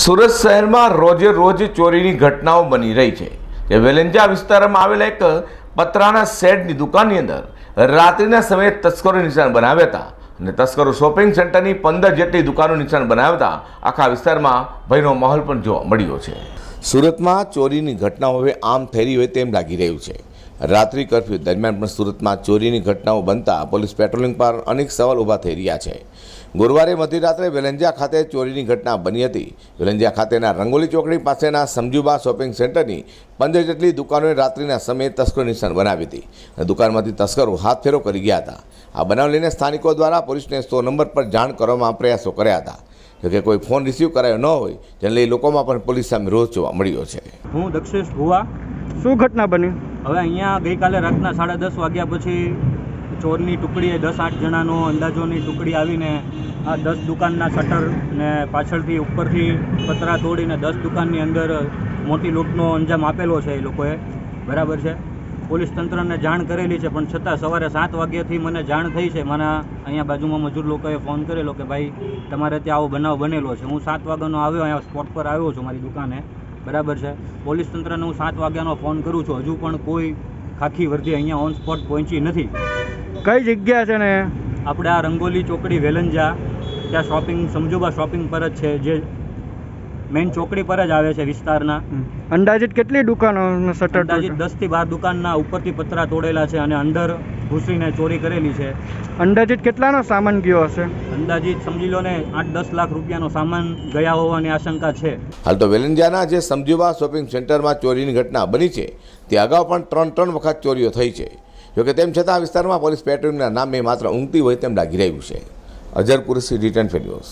સુરત શહેરમાં રોજે રોજ ચોરીની ઘટનાઓ બની રહી છે. જે વેલેન્જા વિસ્તારમાં આવેલા એક પતરાના શેડની દુકાનની અંદર રાત્રિના સમયે તસ્કરો નિશાન બનાવ્યા હતા અને તસ્કરો શોપિંગ સેન્ટરની પંદર જેટલી દુકાનો નિશાન બનાવતા આખા વિસ્તારમાં ભયનો માહોલ પણ જોવા મળ્યો છે. સુરતમાં ચોરીની ઘટનાઓ હવે આમ થઈ રહી હોય તેમ લાગી રહ્યું છે. રાત્રિ કર્ફ્યુ દરમિયાન પણ સુરતમાં ચોરીની ઘટનાઓ બનતા પોલીસ પેટ્રોલિંગ પર અનેક સવાલ ઊભા થઈ રહ્યા છે. ગુરુવારે મધ્યરાત્રે વેલંજા ખાતે ચોરીની ઘટના બની હતી. વેલેન્જિયા ખાતેના રંગોલી ચોકડી પાસેના સમજુબા શોપિંગ સેન્ટરની પંદર જેટલી દુકાનોએ રાત્રિના સમયે તસ્કરો નિશાન બનાવી હતી અને દુકાનમાંથી તસ્કરો હાથ ફેરો કરી ગયા હતા. આ બનાવ લઈને સ્થાનિકો દ્વારા પોલીસને સો નંબર પર જાણ કરવામાં પ્રયાસો કર્યા હતા. જોકે કોઈ ફોન રિસીવ કરાયો ન હોય જેને લઈ લોકોમાં પણ પોલીસ સામે રોષ જોવા મળ્યો છે. હું દક્ષેશ ભુવા. શું ઘટના બની? હવે અહીંયા ગઈકાલે રાતના સાડા દસ વાગ્યા પછી ચોરની ટુકડીએ દસ આઠ જણાનો અંદાજોની ટુકડી આવીને આ દસ દુકાનના શટર ને પાછળથી ઉપરથી પતરા તોડીને દસ દુકાનની અંદર મોટી લૂંટનો અંજામ આપેલો છે એ લોકોએ. બરાબર છે? પોલીસ તંત્રને જાણ કરેલી છે, પણ છતાં સવારે સાત વાગ્યાથી મને જાણ થઈ છે. મને અહીંયા બાજુમાં મજૂર લોકોએ ફોન કરેલો કે ભાઈ, તમારે ત્યાં આવો બનાવ બનેલો છે. હું સાત વાગ્યાનો આવ્યો, અહીંયા સ્પોટ પર આવ્યો છું મારી દુકાને. બરાબર છે? પોલીસ તંત્રને હું સાત વાગ્યાનો ફોન કરું છું. હજુ પણ કોઈ ખાખી વર્દી અહીંયા ઓન સ્પોટ પહોંચી નથી. કઈ જગ્યા છે ને? આપણે આ રંગોલી ચોકડી વેલંજા ત્યાં શોપિંગ સમજુબા શોપિંગ પર જ છે. જે મેઇન ચોકડી પર જ આવે છે વિસ્તારના. અંદાજિત કેટલી દુકાનો અંદાજિત દસથી બાર દુકાનના ઉપરથી પતરા તોડેલા છે અને અંદર ઘૂસીને ચોરી કરેલી છે. અંદાજિત કેટલાનો સામાન ગયો હશે? અંદાજિત સમજી લો ને આઠ દસ લાખ રૂપિયાનો સામાન ગયા હોવાની આશંકા છે. હાલ તો વેલંજાના જે સમજીવા શોપિંગ સેન્ટરમાં ચોરીની ઘટના બની છે તે અગાઉ પણ ત્રણ ત્રણ વખત ચોરીઓ થઈ છે. જોકે તેમ છતાં આ વિસ્તારમાં પોલીસ પેટ્રોલિંગના નામે માત્ર ઊંઘતી હોય તેમ લાગી રહ્યું છે. અજર કુરસી રિટર્ન ન્યૂઝ.